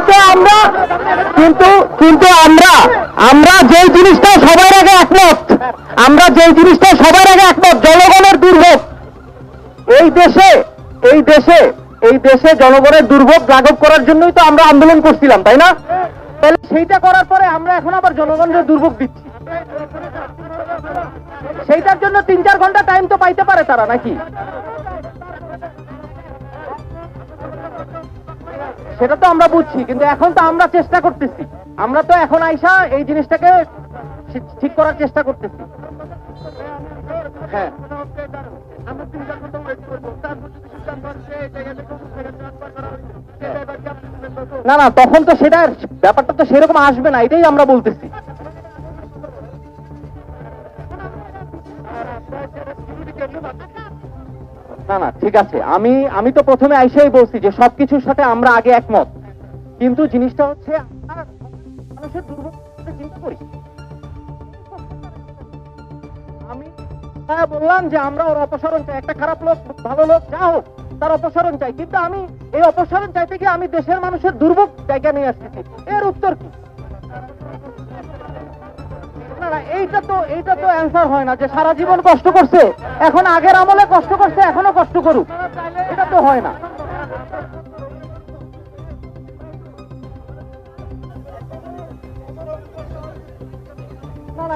কিন্তু আমরা, কিন্তু কিন্তু আমরা আমরা যেই জিনিসটা সবার আগে একমত, আমরা যেই জিনিসটা সবার আগে একমত, জনগণের দুর্ভোগ। এই দেশে এই দেশে এই দেশে জনগণের দুর্ভোগ লাঘব করার জন্যই তো আমরা আন্দোলন করছিলাম, তাই না? তাহলে সেইটা করার পরে আমরা এখন আবার জনগণের দুর্ভোগ দিচ্ছি। সেইটার জন্য তিন চার ঘণ্টা টাইম তো পাইতে পারে তারা, নাকি? সেটা তো আমরা বুঝছি, কিন্তু এখন তো আমরা চেষ্টা করতেছি। আমরা তো এখন আইসা এই জিনিসটাকে ঠিক- করার চেষ্টা করতেছি। হ্যাঁ। না না, তখন তো সেটা ব্যাপারটা তো সেরকম আসবে না, এটাই আমরা বলতেছি। না না, ঠিক আছে। আমি আমি তো প্রথমে আইসাই বলছি যে সবকিছুর সাথে আমরা আগে একমত। কিন্তু জিনিসটা হচ্ছে আমি বললাম যে আমরা ওর অপসারণ চাই। একটা খারাপ লোক, ভালো লোক যা হোক, তার অপসারণ চাই। কিন্তু আমি এই অপসারণ চাইতে গিয়ে আমি দেশের মানুষের দুর্ভোগ জায়গা নিয়ে আসতেছি। এর উত্তর কি? এইটা তো এইটা তো অ্যান্সার হয় না যে সারা জীবন কষ্ট করছে। এখন আগের আমলে কষ্ট করছে এখনও কষ্ট করুক। এটা তো হয় না।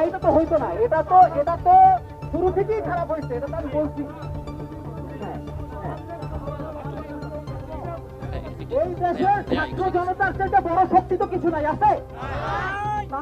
এটা তো হইতো না। এটা তো এটা তো শুরু থেকেই খারাপ হয়েছে হ্যাঁ, হ্যাঁ। এই দেশের ছাত্র জনতার চাইতে বড় শক্তি তো কিছু নাই আছে?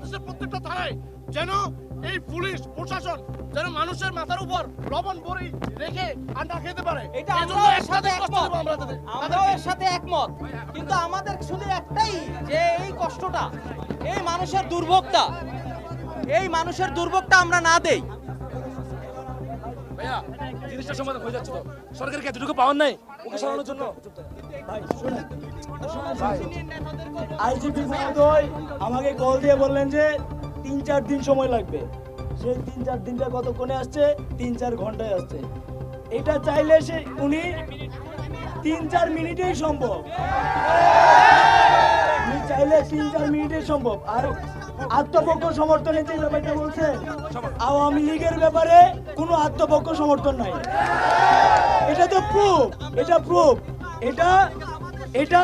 বাংলাদেশের প্রত্যেকটা থানায় যেন এই পুলিশ প্রশাসন যেন মানুষের মাথার উপর লবণ বড়ি রেখে না খেতে পারে। এটা আমরাও এর সাথে একমত। দেবো আমরা তাদের আমরাও এর সাথে একমত। কিন্তু আমাদের শুধু একটাই যে এই কষ্টটা এই মানুষের দুর্ভোগটা এই মানুষের দুর্ভোগটা আমরা না দেই। ভাইয়া জিনিসটা সমাধান হয়ে যাচ্ছে তো। সরকারের কাছে এতটুকু পাওয়ার নাই? ওকে সরানোর জন্য। আইজিপি মহোদয় আমাকে কল দিয়ে বললেন যে তিন চার দিন সময় লাগবে। সেই তিন চার দিনটা কতক্ষণে আসছে? তিন চার ঘন্টায় আসছে। এটা চাইলে সে উনি তিন চার মিনিটেই সম্ভব। উনি চাইলে তিন চার মিনিটেই সম্ভব। আর আত্মপক্ষ সমর্থনের যে ব্যাপারটা বলছে, আওয়ামী লীগের ব্যাপারে কোনো আত্মপক্ষ সমর্থন নাই। এটা তো প্রুফ এটা প্রুফ এটা এটা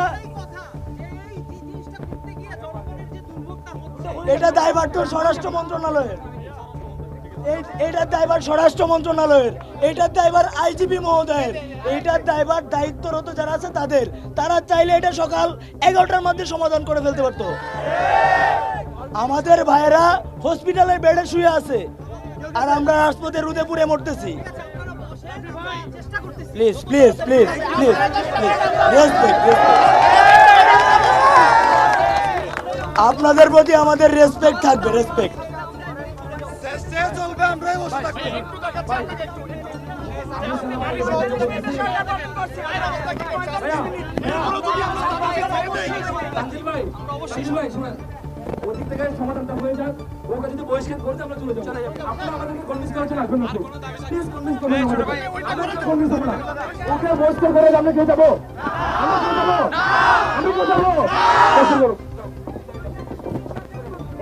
এটা দায়ভার তো স্বরাষ্ট্র মন্ত্রণালয়ের এইটার দায়ভার স্বরাষ্ট্র মন্ত্রণালয়ের এইটার দায়ভার আইজিপি মহোদয়ের এইটার দায়ভার দায়িত্বরত যারা আছে তাদের তারা চাইলে এটা সকাল এগারোটার মধ্যে সমাধান করে ফেলতে পারতো আমাদের ভাইয়েরা হসপিটালে বেডে শুয়ে আছে আর আমরা রাজপথে রুদে পুড়ে মরতেছি please please please please please আপনাদের প্রতি আমাদের রেসপেক্ট থাকবে রেসপেক্ট সমাধানটা হয়ে যাক ওকে যদি বহিষ্কার আমরা চলে যাব আপনারা আমাদেরকে কনভিন্স করার জন্য আসবেন ওকে বহিষ্কার করে আমরা যাব যাব আমি যাব করুন।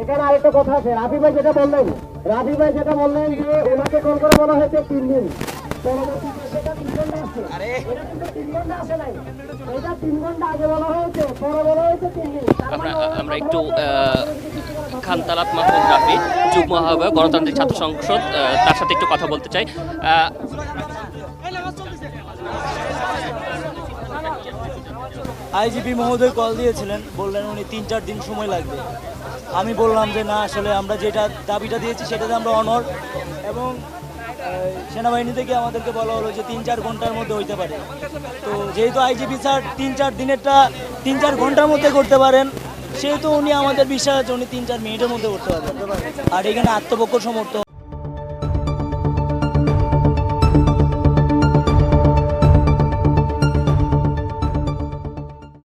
এখানে আরেকটা কথা আছে রাফি ভাই যেটা বললেন রাফি ভাই যেটা বললেন যে ওনাকে কল করে বলা হয়েছে তিন দিন আমরা মানে একটু আহ, খানতালাত মাহমুদ রাফি যুগ্ম আহ্বায়ক গণতান্ত্রিক ছাত্র সংসদ তার সাথে একটু কথা বলতে চাই। আইজিপি মহোদয় কল দিয়েছিলেন, বললেন উনি তিন চার দিন সময় লাগবে। আমি বললাম যে, না, আসলে আমরা যেটা দাবিটা দিয়েছি সেটাতে আমরা অনর এবং সেনাবাহিনী থেকে আমাদেরকে বলা হলো যে, তিন চার ঘণ্টার মধ্যে হইতে পারে। তো যেহেতু আইজিপি স্যার তিন চার দিনেরটা, তিন চার ঘণ্টার মধ্যে করতে পারেন, সেহেতু উনি আমাদের বিশ্বাস উনি তিন চার মিনিটের মধ্যে করতে পারবেন। আর এখানে আত্মপক্ষ সমর্থন